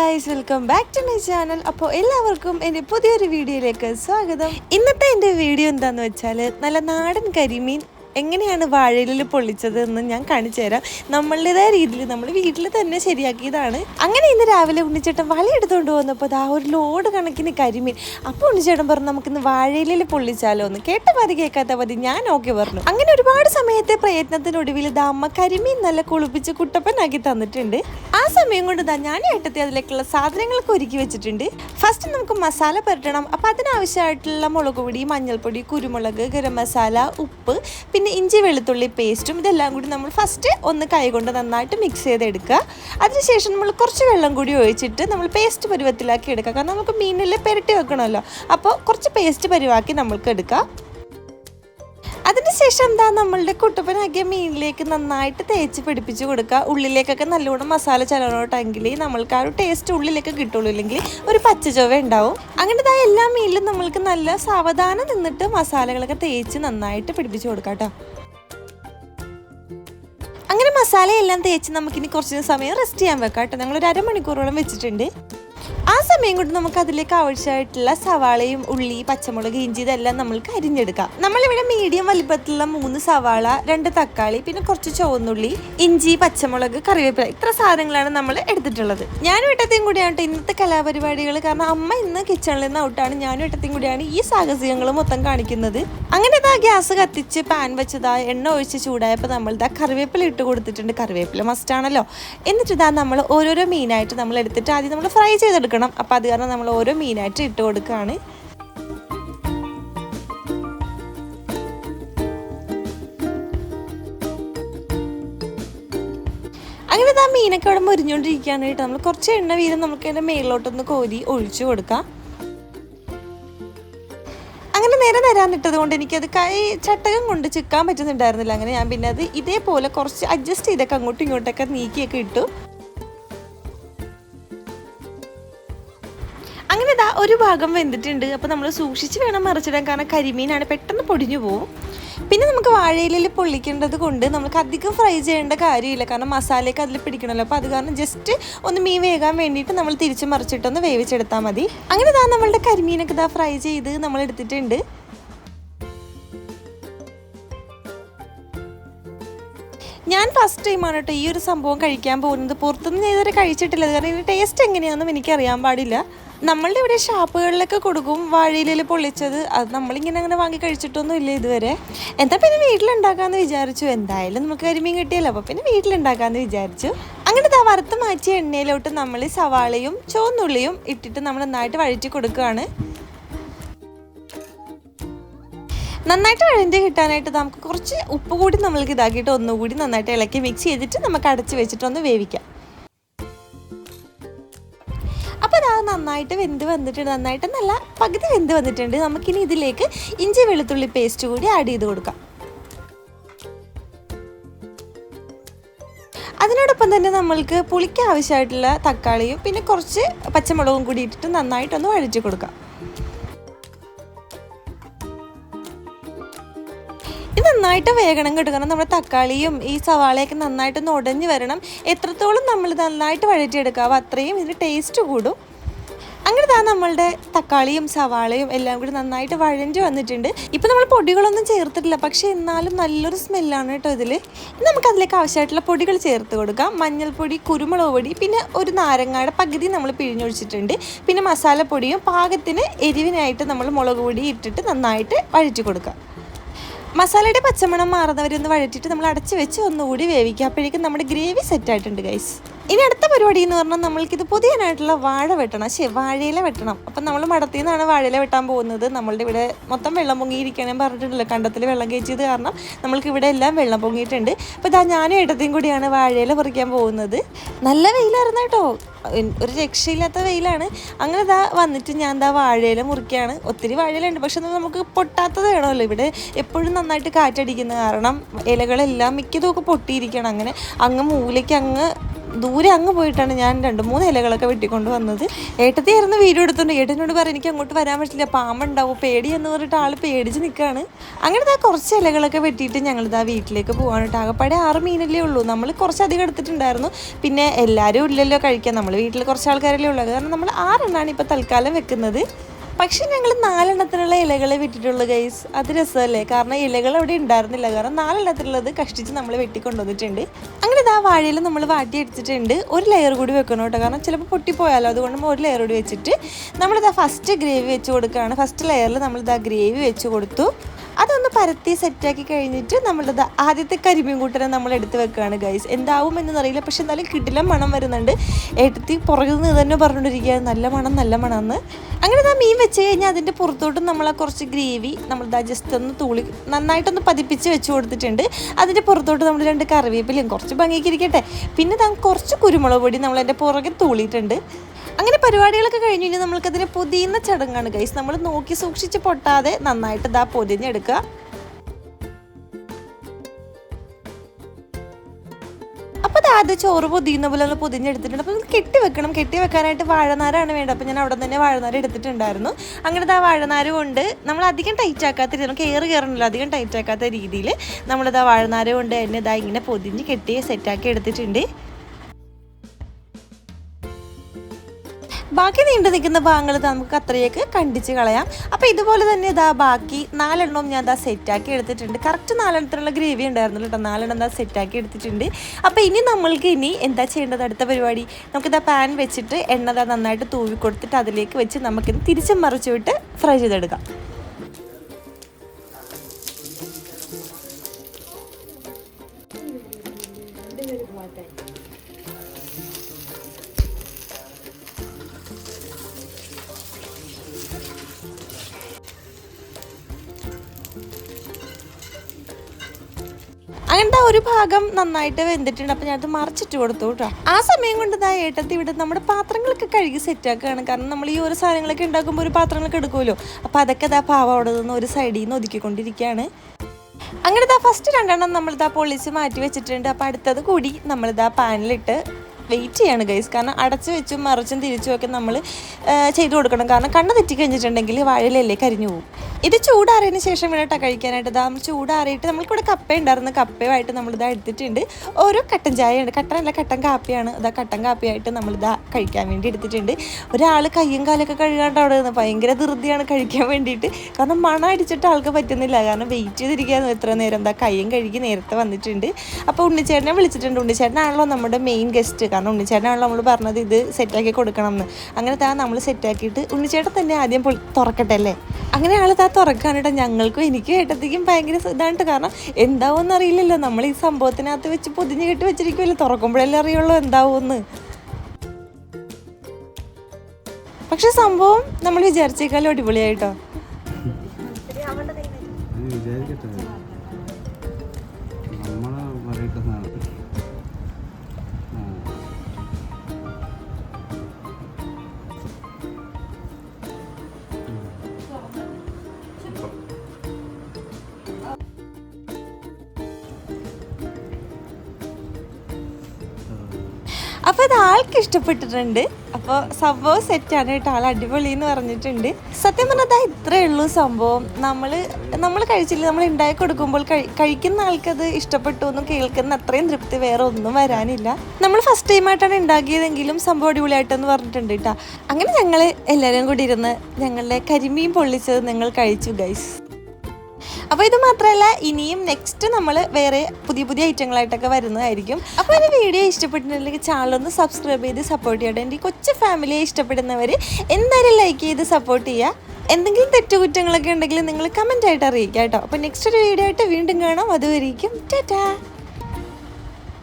Guys welcome back to my channel അപ്പോൾ എല്ലാവർക്കും എന്റെ പുതിയൊരു വീഡിയോയിലേക്ക് സ്വാഗതം. ഇന്നത്തെ എന്റെ വീഡിയോ എന്താണെന്ന് വെച്ചാൽ നല്ല നാടൻ കരിമീൻ എങ്ങനെയാണ് വാഴയിലിൽ പൊള്ളിച്ചത് എന്ന് ഞാൻ കാണിച്ചു തരാം. നമ്മളുടേതായ രീതിയിൽ നമ്മൾ വീട്ടിൽ തന്നെ ശരിയാക്കിയതാണ്. അങ്ങനെ ഇന്ന് രാവിലെ ഉണ്ണിച്ചേട്ടൻ വലയെടുത്തുകൊണ്ട് വന്നപ്പോൾ ആ ഒരു ലോഡ് കണക്കിന് കരിമീൻ. അപ്പോൾ ഉണ്ണിച്ചേട്ടൻ പറഞ്ഞു നമുക്കിന്ന് വാഴയിലിൽ പൊള്ളിച്ചാലോ എന്ന്. കേട്ട മതി കേൾക്കാത്ത മതി ഞാൻ ഓക്കെ പറഞ്ഞു. അങ്ങനെ ഒരുപാട് സമയത്തെ പ്രയത്നത്തിനൊടുവിൽ ദാ അമ്മ കരിമീൻ നല്ല കുളിപ്പിച്ച് കുട്ടപ്പനാക്കി തന്നിട്ടുണ്ട്. ആ സമയം കൊണ്ട് ദാ ഞാൻ ഏട്ടത്തി അതിലേക്കുള്ള സാധനങ്ങളൊക്കെ ഒരുക്കി വെച്ചിട്ടുണ്ട്. ഫസ്റ്റ് നമുക്ക് മസാല പുരട്ടണം. അപ്പം അതിനാവശ്യമായിട്ടുള്ള മുളക് പൊടി മഞ്ഞൾപ്പൊടി കുരുമുളക് ഗരം മസാല ഉപ്പ് പിന്നെ ഇഞ്ചി വെളുത്തുള്ളി പേസ്റ്റും ഇതെല്ലാം കൂടി നമ്മൾ ഫസ്റ്റ് ഒന്ന് കൈകൊണ്ട് നന്നായിട്ട് മിക്സ് ചെയ്തെടുക്കുക. അതിനുശേഷം നമ്മൾ കുറച്ച് വെള്ളം കൂടി ഒഴിച്ചിട്ട് നമ്മൾ പേസ്റ്റ് പരുവത്തിലാക്കി എടുക്കുക. കാരണം നമുക്ക് മീനിൽ പെരട്ടി വെക്കണമല്ലോ. അപ്പോൾ കുറച്ച് പേസ്റ്റ് പരുവാക്കി നമ്മൾക്ക് എടുക്കാം. അതിനുശേഷം എന്താ നമ്മളുടെ കുട്ടപ്പനാക്കിയ മീനിലേക്ക് നന്നായിട്ട് തേച്ച് പിടിപ്പിച്ച് കൊടുക്കുക. ഉള്ളിലേക്കൊക്കെ നല്ലോണം മസാല ചിലവോട്ടെങ്കിൽ നമ്മൾക്ക് ആ ഒരു ടേസ്റ്റ് ഉള്ളിലേക്ക് കിട്ടുള്ളൂ. ഇല്ലെങ്കിൽ ഒരു പച്ച ചൊവ ഉണ്ടാവും. അങ്ങനെ ഇതായ എല്ലാ മീനിലും നമ്മൾക്ക് നല്ല സാവധാനം നിന്നിട്ട് മസാലകളൊക്കെ തേച്ച് നന്നായിട്ട് പിടിപ്പിച്ച് കൊടുക്കാം കേട്ടോ അങ്ങനെ മസാലയെല്ലാം തേച്ച് നമുക്കിനി കുറച്ച് സമയം റെസ്റ്റ് ചെയ്യാൻ വെക്കാം കേട്ടോ ഞങ്ങൾ ഒരു അരമണിക്കൂറോളം വെച്ചിട്ടുണ്ട്. ആ സമയം കൊണ്ട് നമുക്ക് അതിലേക്ക് ആവശ്യമായിട്ടുള്ള സവാളയും ഉള്ളി പച്ചമുളക് ഇഞ്ചി ഇതെല്ലാം നമ്മൾക്ക് അരിഞ്ഞെടുക്കാം. നമ്മളിവിടെ മീഡിയം വലിപ്പത്തിലുള്ള മൂന്ന് സവാള രണ്ട് തക്കാളി പിന്നെ കുറച്ച് ചുവന്നുള്ളി ഇഞ്ചി പച്ചമുളക് കറിവേപ്പില ഇത്ര സാധനങ്ങളാണ് നമ്മൾ എടുത്തിട്ടുള്ളത്. ഞാനും ഇട്ടത്തെയും കൂടിയാണ് ഇന്നത്തെ കലാപരിപാടികൾ. കാരണം അമ്മ ഇന്ന് കിച്ചണിൽ നിന്ന് ഔട്ടാണ്. ഞാനും ഇട്ടത്തെയും കൂടിയാണ് ഈ സാഹസികങ്ങൾ മൊത്തം കാണിക്കുന്നത്. അങ്ങനെ ഇതാ ഗ്യാസ് കത്തിച്ച് പാൻ വെച്ചതാ എണ്ണ ഒഴിച്ച് ചൂടായപ്പോൾ നമ്മൾ ഇതാ കറിവേപ്പില ഇട്ട് കൊടുത്തിട്ടുണ്ട്. കറിവേപ്പില മസ്റ്റാണല്ലോ എന്നിട്ട് ഇതാ നമ്മൾ ഓരോരോ മീനായിട്ട് നമ്മൾ എടുത്തിട്ട് ആദ്യം നമ്മൾ ഫ്രൈ ചെയ്തെടുക്കണം. അപ്പം അത് കാരണം നമ്മൾ ഓരോ മീനായിട്ട് ഇട്ട് കൊടുക്കുകയാണ് അങ്ങനെ ആ മീനൊക്കെ അവിടെ മുരിഞ്ഞുകൊണ്ടിരിക്കാനായിട്ട് നമ്മൾ കുറച്ച് എണ്ണ വീതം നമുക്ക് അതിന്റെ മേളിലോട്ടൊന്ന് കോരി ഒഴിച്ചു കൊടുക്കാം. അങ്ങനെ നേരെ നേരാന്നിട്ടത് കൊണ്ട് എനിക്കത് കൈ ചട്ടകം കൊണ്ട് ചിക്കാൻ പറ്റുന്നുണ്ടായിരുന്നില്ല. അങ്ങനെ ഞാൻ പിന്നെ അത് ഇതേപോലെ കുറച്ച് അഡ്ജസ്റ്റ് ചെയ്തൊക്കെ അങ്ങോട്ടും ഇങ്ങോട്ടൊക്കെ നീക്കിയൊക്കെ ഇട്ടു. അങ്ങനെ ഇതാ ഒരു ഭാഗം വെന്തിട്ടുണ്ട്. അപ്പോൾ നമ്മൾ സൂക്ഷിച്ച് വേണം മറിച്ചിടാൻ. കാരണം കരിമീനാണ് പെട്ടെന്ന് പൊടിഞ്ഞു പോവും. പിന്നെ നമുക്ക് വാഴയിലിൽ പൊള്ളിക്കേണ്ടത് കൊണ്ട് നമുക്ക് അധികം ഫ്രൈ ചെയ്യേണ്ട കാര്യമില്ല. കാരണം മസാലയൊക്കെ അതിൽ പിടിക്കണമല്ലോ. അപ്പോൾ അത് കാരണം ജസ്റ്റ് ഒന്ന് മീൻ വേകാൻ വേണ്ടിയിട്ട് നമ്മൾ തിരിച്ച് മറിച്ചിട്ടൊന്ന് വേവിച്ചെടുത്താൽ മതി. അങ്ങനെ ഇതാ നമ്മളുടെ കരിമീനൊക്കെ ഇതാ ഫ്രൈ ചെയ്ത് നമ്മൾ എടുത്തിട്ടുണ്ട്. ഞാൻ ഫസ്റ്റ് ടൈമാണ് കേട്ടോ ഈ ഒരു സംഭവം കഴിക്കാൻ പോകുന്നത്. പുറത്തുനിന്ന് ഞാൻ ഇതുവരെ കഴിച്ചിട്ടില്ല. കാരണം ഇതിന്റെ ടേസ്റ്റ് എങ്ങനെയാണെന്നും എനിക്ക് അറിയാൻ പാടില്ല. നമ്മളുടെ ഇവിടെ ഷാപ്പുകളിലൊക്കെ കൊടുക്കും. വാഴയിലയിൽ പൊള്ളിച്ചത്. അത് നമ്മളിങ്ങനെ അങ്ങനെ വാങ്ങി കഴിച്ചിട്ടൊന്നും ഇല്ല ഇതുവരെ. എന്താ പിന്നെ വീട്ടിലുണ്ടാക്കാമെന്ന് വിചാരിച്ചു. എന്തായാലും നമുക്ക് കരിമീൻ കിട്ടിയല്ലോ. അപ്പോൾ പിന്നെ വീട്ടിലുണ്ടാക്കാമെന്ന് വിചാരിച്ചു. അങ്ങനെ ഇതാ വറുത്ത് മാറ്റിയ എണ്ണയിലോട്ട് നമ്മൾ സവാളയും ചുവന്നുള്ളിയും ഇട്ടിട്ട് നമ്മൾ നന്നായിട്ട് വഴറ്റി കൊടുക്കുകയാണ്. നന്നായിട്ട് വഴഞ്ഞ് കിട്ടാനായിട്ട് നമുക്ക് കുറച്ച് ഉപ്പ് കൂടി നമ്മൾക്ക് ഇതാക്കിയിട്ട് ഒന്നുകൂടി നന്നായിട്ട് ഇളക്കി മിക്സ് ചെയ്തിട്ട് നമുക്ക് അടച്ച് വെച്ചിട്ട് ഒന്ന് വേവിക്കാം. അപ്പോൾ അത് നന്നായിട്ട് വെന്ത് വന്നിട്ടുണ്ട്. നന്നായിട്ട് നല്ല പകുതി വെന്ത് വന്നിട്ടുണ്ട്. നമുക്കിനി ഇതിലേക്ക് ഇഞ്ചി വെളുത്തുള്ളി പേസ്റ്റ് കൂടി ആഡ് ചെയ്ത് കൊടുക്കാം. അതിനോടൊപ്പം തന്നെ നമ്മൾക്ക് പുളിക്ക് ആവശ്യമായിട്ടുള്ള തക്കാളിയും പിന്നെ കുറച്ച് പച്ചമുളകും കൂടി ഇട്ടിട്ട് നന്നായിട്ടൊന്ന് വഴറ്റി കൊടുക്കാം. നന്നായിട്ട് വേഗണം കേട്ടോ. നമ്മുടെ തക്കാളിയും ഈ സവാളയൊക്കെ നന്നായിട്ടൊന്ന് ഉടഞ്ഞു വരണം. എത്രത്തോളം നമ്മൾ നന്നായിട്ട് വഴറ്റിയെടുക്കാവോ അത്രയും ഇതിന് ടേസ്റ്റ് കൂടും. അങ്ങനെ താ നമ്മളുടെ തക്കാളിയും സവാളയും എല്ലാം കൂടി നന്നായിട്ട് വഴഞ്ഞു വന്നിട്ടുണ്ട്. ഇപ്പം നമ്മൾ പൊടികളൊന്നും ചേർത്തിട്ടില്ല പക്ഷേ എന്നാലും നല്ലൊരു സ്മെല്ലാണ് കേട്ടോ ഇതിൽ നമുക്ക് അതിലേക്ക് ആവശ്യമായിട്ടുള്ള പൊടികൾ ചേർത്ത് കൊടുക്കാം. മഞ്ഞൾപ്പൊടി കുരുമുളക് പൊടി പിന്നെ ഒരു നാരങ്ങയുടെ പകുതി നമ്മൾ പിഴിഞ്ഞൊഴിച്ചിട്ടുണ്ട്. പിന്നെ മസാലപ്പൊടിയും പാകത്തിന് എരിവിനായിട്ട് നമ്മൾ മുളക് പൊടി ഇട്ടിട്ട് നന്നായിട്ട് വഴറ്റി കൊടുക്കാം. മസാലയുടെ പച്ചമണം മാറുന്നവരെ ഒന്ന് വഴറ്റിയിട്ട് നമ്മൾ അടച്ചു വെച്ച് ഒന്നുകൂടി വേവിക്കുക. അപ്പോഴേക്കും നമ്മുടെ ഗ്രേവി സെറ്റായിട്ടുണ്ട് ഗൈസ് ഇനി അടുത്ത പരിപാടി എന്ന് പറഞ്ഞാൽ നമ്മൾക്കിത് പുതിയനായിട്ടുള്ള വാഴ വെട്ടണം. ശരി വാഴയില വെട്ടണം. അപ്പം നമ്മൾ മടത്തിൽ നിന്നാണ് വാഴയില വെട്ടാൻ പോകുന്നത്. നമ്മളുടെ ഇവിടെ മൊത്തം വെള്ളം പൊങ്ങിയിരിക്കണം. പറഞ്ഞിട്ടുണ്ടല്ലോ കണ്ടത്തിൽ വെള്ളം കയറ്റിയത് കാരണം നമ്മൾക്ക് ഇവിടെ എല്ലാം വെള്ളം പൊങ്ങിയിട്ടുണ്ട്. അപ്പോൾ ഇതാ ഞാനും ഇടത്തേയും കൂടിയാണ് വാഴയില പറിക്കാൻ പോകുന്നത്. നല്ല വെയിലായിരുന്നു കേട്ടോ. ഒരു രക്ഷയില്ലാത്ത വെയിലാണ്. അങ്ങനെ ഇതാ വന്നിട്ട് ഞാൻ എന്താ വാഴയില മുറിക്കുകയാണ് ഒത്തിരി വാഴയിലുണ്ട് പക്ഷെ നമുക്ക് പൊട്ടാത്തത് വേണമല്ലോ. ഇവിടെ എപ്പോഴും നന്നായിട്ട് കാറ്റടിക്കുന്നത് കാരണം ഇലകളെല്ലാം മിക്കതും ഒക്കെ പൊട്ടിയിരിക്കണം അങ്ങനെ അങ്ങ് മൂലയ്ക്ക് അങ്ങ് ദൂരെ അങ്ങ് പോയിട്ടാണ് ഞാൻ രണ്ട് മൂന്ന് ഇലകളൊക്കെ വെട്ടിക്കൊണ്ട് വന്നത്. ഏട്ടത്തിയായിരുന്നു വീഡിയോ എടുത്തോണ്ട്. ഏട്ടനോട് പറയും എനിക്ക് അങ്ങോട്ട് വരാൻ പറ്റില്ല. പാമ്പുണ്ടാവും പേടി എന്ന് പറഞ്ഞിട്ട് ആൾ പേടിച്ച് നിൽക്കുകയാണ് അങ്ങനെ ഇതാ കുറച്ച് ഇലകളൊക്കെ വെട്ടിയിട്ട് ഞങ്ങളിതാ വീട്ടിലേക്ക് പോകാൻ കേട്ടോ ആകപ്പാടെ ആറ് മീനല്ലേ ഉള്ളൂ. നമ്മൾ കുറച്ചധികം എടുത്തിട്ടുണ്ടായിരുന്നു. പിന്നെ എല്ലാവരും ഇല്ലല്ലോ കഴിക്കാൻ. നമ്മൾ വീട്ടിൽ കുറച്ച് ആൾക്കാരല്ലേ ഉള്ളത് കാരണം നമ്മൾ ആറെണ്ണാണ് ഇപ്പോൾ തൽക്കാലം വെക്കുന്നത്. പക്ഷെ ഞങ്ങൾ നാലെണ്ണത്തിനുള്ള ഇലകളെ വിട്ടിട്ടുള്ളൂ ഗൈസ് അത് രസമല്ലേ? കാരണം ഇലകൾ അവിടെ ഉണ്ടായിരുന്നില്ല. കാരണം നാലെണ്ണത്തിലുള്ളത് കഷ്ടിച്ച് നമ്മൾ വെട്ടിക്കൊണ്ടുവന്നിട്ടുണ്ട്. അങ്ങനെ ഇതാ വാഴയിൽ നമ്മൾ വാട്ടി അടിച്ചിട്ടുണ്ട് ഒരു ലെയർ കൂടി വെക്കണം കേട്ടോ. കാരണം ചിലപ്പോൾ പൊട്ടിപ്പോയാലോ? അതുകൊണ്ട് ഒരു ലെയർ കൂടി വെച്ചിട്ട് നമ്മളിതാ ഫസ്റ്റ് ഗ്രേവി വെച്ച് കൊടുക്കുകയാണ്. ഫസ്റ്റ് ലെയറിൽ നമ്മളിതാ ഗ്രേവി വെച്ച് കൊടുത്തു. അതൊന്ന് പരത്തി സെറ്റാക്കി കഴിഞ്ഞിട്ട് നമ്മളത് ആദ്യത്തെ കരിമീൻ കൂട്ടനെ നമ്മൾ എടുത്ത് വെക്കുകയാണ് ഗൈസ് എന്താവും എന്നറിയില്ല പക്ഷെ എന്നാലും കിടിലം മണം വരുന്നുണ്ട്. എടുത്തി പുറകിൽ നിന്ന് തന്നെ പറഞ്ഞുകൊണ്ടിരിക്കുകയാണ്. നല്ല മണം നല്ല മണമെന്ന് അങ്ങനെ ആ മീൻ വെച്ച് കഴിഞ്ഞാൽ അതിന്റെ പുറത്തോട്ട് നമ്മൾ കുറച്ച് ഗ്രേവി നമ്മൾ ജസ്റ്റ് ഒന്ന് തൂളി നന്നായിട്ടൊന്ന് പതിപ്പിച്ച് വെച്ച് കൊടുത്തിട്ടുണ്ട്. അതിന്റെ പുറത്തോട്ട് നമ്മൾ രണ്ട് കറിവേപ്പിലയും കുറച്ച് ഭംഗിക്കിരിക്കട്ടെ പിന്നെ താൻ കുറച്ച് കുരുമുളക് പൊടി നമ്മൾ അതിന്റെ പുറകെ തൂളിയിട്ടുണ്ട്. അങ്ങനെ പരിപാടികളൊക്കെ കഴിഞ്ഞു കഴിഞ്ഞാൽ നമ്മൾക്കതിനെ പൊതിയുന്ന ചടങ്ങാണ് ഗൈസ് നമ്മൾ നോക്കി സൂക്ഷിച്ച് പൊട്ടാതെ നന്നായിട്ട് ഇതാ പൊതിഞ്ഞെടുക്കുക അപ്പോൾ ചോറ് പൊതിയുന്ന പോലെ നമ്മൾ പൊതിഞ്ഞെടുത്തിട്ടുണ്ട്. അപ്പോൾ കെട്ടി വെക്കണം. കെട്ടി വെക്കാനായിട്ട് വാഴനാരാണ് വേണ്ടത്. അപ്പോൾ ഞാൻ അവിടെ തന്നെ വാഴനാര എടുത്തിട്ടുണ്ടായിരുന്നു. അങ്ങനെ ആ വാഴനാര് കൊണ്ട് നമ്മൾ അധികം ടൈറ്റ് ആക്കാത്ത രീതി നമുക്ക് ഏറ് കയറണമല്ലോ അധികം ടൈറ്റ് ആക്കാത്ത രീതിയിൽ നമ്മളിതാ വാഴനാര കൊണ്ട് തന്നെ ഇതാ ഇങ്ങനെ പൊതിഞ്ഞ് കെട്ടി സെറ്റാക്കി എടുത്തിട്ടുണ്ട്. ബാക്കി നീണ്ടു നിൽക്കുന്ന ഭാഗങ്ങൾ നമുക്ക് അത്രയൊക്കെ കണ്ടിച്ച് കളയാം. അപ്പോൾ ഇതുപോലെ തന്നെ ഇതാ ബാക്കി നാലെണ്ണവും ഞാൻ ഇതാ സെറ്റാക്കി എടുത്തിട്ടുണ്ട്. കറക്റ്റ് നാലെണ്ണത്തിനുള്ള ഗ്രേവി ഉണ്ടായിരുന്നല്ലോ കേട്ടോ. നാലെണ്ണം ഇതാ സെറ്റാക്കി എടുത്തിട്ടുണ്ട്. അപ്പോൾ ഇനി നമ്മൾക്ക് ഇനി എന്താ ചെയ്യേണ്ടത് അടുത്ത പരിപാടി? നമുക്കിതാ പാൻ വെച്ചിട്ട് എണ്ണ ഇതാ നന്നായിട്ട് തൂവി കൊടുത്തിട്ട് അതിലേക്ക് വെച്ച് നമുക്കിത് തിരിച്ചും മറിച്ചു വിട്ട് ഫ്രൈ ചെയ്തെടുക്കാം. അങ്ങനത്തെ ഒരു ഭാഗം നന്നായിട്ട് വെന്തിട്ടുണ്ട്. അപ്പം ഞാനത് മറിച്ചിട്ട് കൊടുത്തു കേട്ടോ. ആ സമയം കൊണ്ട് ഇതാ ഏട്ടത്തി ഇവിടെ നമ്മുടെ പാത്രങ്ങളൊക്കെ കഴുകി സെറ്റാക്കുകയാണ് കാരണം നമ്മൾ ഈ ഓരോ സാധനങ്ങളൊക്കെ ഉണ്ടാക്കുമ്പോൾ ഒരു പാത്രങ്ങളൊക്കെ എടുക്കുമല്ലോ. അപ്പോൾ അതൊക്കെ ഇതാ പാവം അവിടെ നിന്ന് ഒരു സൈഡിൽ നിന്ന് ഒതുക്കിക്കൊണ്ടിരിക്കുകയാണ്. അങ്ങനെ ഇതാ ഫസ്റ്റ് രണ്ടെണ്ണം നമ്മളിതാ പൊളിച്ച് മാറ്റി വെച്ചിട്ടുണ്ട്. അപ്പോൾ അടുത്തത് കൂടി നമ്മളിതാ പാനിലിട്ട് വെയിറ്റ് ചെയ്യാണ് ഗൈസ് കാരണം അടച്ചു വെച്ചും മറിച്ചും തിരിച്ചും ഒക്കെ നമ്മൾ ചെയ്തു കൊടുക്കണം. കാരണം കണ്ണ് തെറ്റി കഴിഞ്ഞിട്ടുണ്ടെങ്കിൽ വാഴയിലല്ലേ കരിഞ്ഞു പോകും ഇത് ചൂടാറിയതിന് ശേഷം വേണം കഴിക്കാനായിട്ട്. ഇതാ നമ്മൾ ചൂടാറിയിട്ട് നമ്മൾക്കിവിടെ കപ്പ ഉണ്ടായിരുന്നു. കപ്പയുമായിട്ട് നമ്മളിതാ എടുത്തിട്ടുണ്ട്. ഓരോ കട്ടൻ ചായ ഉണ്ട് അല്ല കട്ടൻ കാപ്പിയാണ്. ഇതാ കട്ടൻ കാപ്പിയായിട്ട് നമ്മളിതാ കഴിക്കാൻ വേണ്ടി എടുത്തിട്ടുണ്ട്. ഒരാൾ കയ്യും കാലൊക്കെ കഴുകാണ്ട് അവിടെ നിന്ന് ഭയങ്കര ധൃതിയാണ് കഴിക്കാൻ വേണ്ടിയിട്ട്. കാരണം മണം അടിച്ചിട്ട് ആൾക്ക് പറ്റുന്നില്ല. കാരണം വെയിറ്റ് ചെയ്തിരിക്കുകയായിരുന്നു എത്ര നേരം. എന്താ കയ്യും കഴുകി നേരത്തെ വന്നിട്ടുണ്ട്. അപ്പോൾ ഉണ്ണിച്ചേട്ടനെ വിളിച്ചിട്ടുണ്ട്. ഉണ്ണിച്ചേട്ടനാണല്ലോ നമ്മുടെ മെയിൻ ഗസ്റ്റ് കാരണം ഉണ്ണിച്ചേട്ടനാണല്ലോ നമ്മൾ പറഞ്ഞത് ഇത് സെറ്റാക്കി കൊടുക്കണം എന്ന് അങ്ങനെ താ നമ്മൾ സെറ്റാക്കിയിട്ട് ഉണ്ണിച്ചേട്ടൻ തന്നെ ആദ്യം തുറക്കട്ടെ അല്ലേ? അങ്ങനെ ആൾ താ തുറക്കാനിട്ട് ഞങ്ങൾക്കും എനിക്കും ഏട്ടത്തേക്കും ഭയങ്കര ഇതാണ് കാരണം എന്താവുമെന്ന് അറിയില്ലല്ലോ. നമ്മൾ ഈ സംഭവത്തിനകത്ത് വെച്ച് പൊതിഞ്ഞ് കെട്ടി വെച്ചിരിക്കുമല്ലോ തുറക്കുമ്പോഴല്ലേ അറിയുള്ളൂ എന്താവുമെന്ന് പക്ഷെ സംഭവം നമ്മൾ വിചാരിച്ചേക്കാളും അടിപൊളിയായിട്ടോ? വിചാരിക്കട്ടെ അപ്പോൾ അത് ആൾക്ക് ഇഷ്ടപ്പെട്ടിട്ടുണ്ട്. അപ്പോൾ സംഭവം സെറ്റാണ് കേട്ടോ. ആൾ അടിപൊളി എന്ന് പറഞ്ഞിട്ടുണ്ട്. സത്യം പറഞ്ഞാൽ അതാ ഇത്രയേ ഉള്ളൂ സംഭവം. നമ്മൾ നമ്മൾ കഴിച്ചില്ല. നമ്മൾ ഉണ്ടാക്കി കൊടുക്കുമ്പോൾ കഴി- കഴിക്കുന്ന ആൾക്കത് ഇഷ്ടപ്പെട്ടു എന്ന് കേൾക്കുന്ന അത്രയും തൃപ്തി വേറെ ഒന്നും വരാനില്ല. നമ്മൾ ഫസ്റ്റ് ടൈമായിട്ടാണ് ഉണ്ടാക്കിയതെങ്കിലും സംഭവം അടിപൊളിയായിട്ടെന്ന് പറഞ്ഞിട്ടുണ്ട് കേട്ടോ. അങ്ങനെ ഞങ്ങൾ എല്ലാവരും കൂടി ഇരുന്ന് ഞങ്ങളുടെ കരിമീൻ പൊള്ളിച്ചത് ഞങ്ങൾ കഴിച്ചു ഗൈസ് അപ്പോൾ ഇത് മാത്രമല്ല ഇനിയും നെക്സ്റ്റ് നമ്മൾ വേറെ പുതിയ പുതിയ ഐറ്റങ്ങളായിട്ടൊക്കെ വരുന്നതായിരിക്കും. അപ്പോൾ ഈ വീഡിയോ ഇഷ്ടപ്പെട്ടിട്ടുണ്ടെങ്കിൽ ചാനൽ ഒന്ന് സബ്സ്ക്രൈബ് ചെയ്ത് സപ്പോർട്ട് ചെയ്യട്ടെ. എന്റെ കൊച്ചു ഫാമിലിയെ ഇഷ്ടപ്പെടുന്നവർ എന്തായാലും ലൈക്ക് ചെയ്ത് സപ്പോർട്ട് ചെയ്യുക എന്തെങ്കിലും തെറ്റുകുറ്റങ്ങളൊക്കെ ഉണ്ടെങ്കിൽ നിങ്ങൾ കമന്റ് ആയിട്ട് അറിയിക്കാം കേട്ടോ അപ്പോൾ നെക്സ്റ്റ് ഒരു വീഡിയോ ആയിട്ട് വീണ്ടും കാണാം. അതുവരെയും ടാറ്റാ.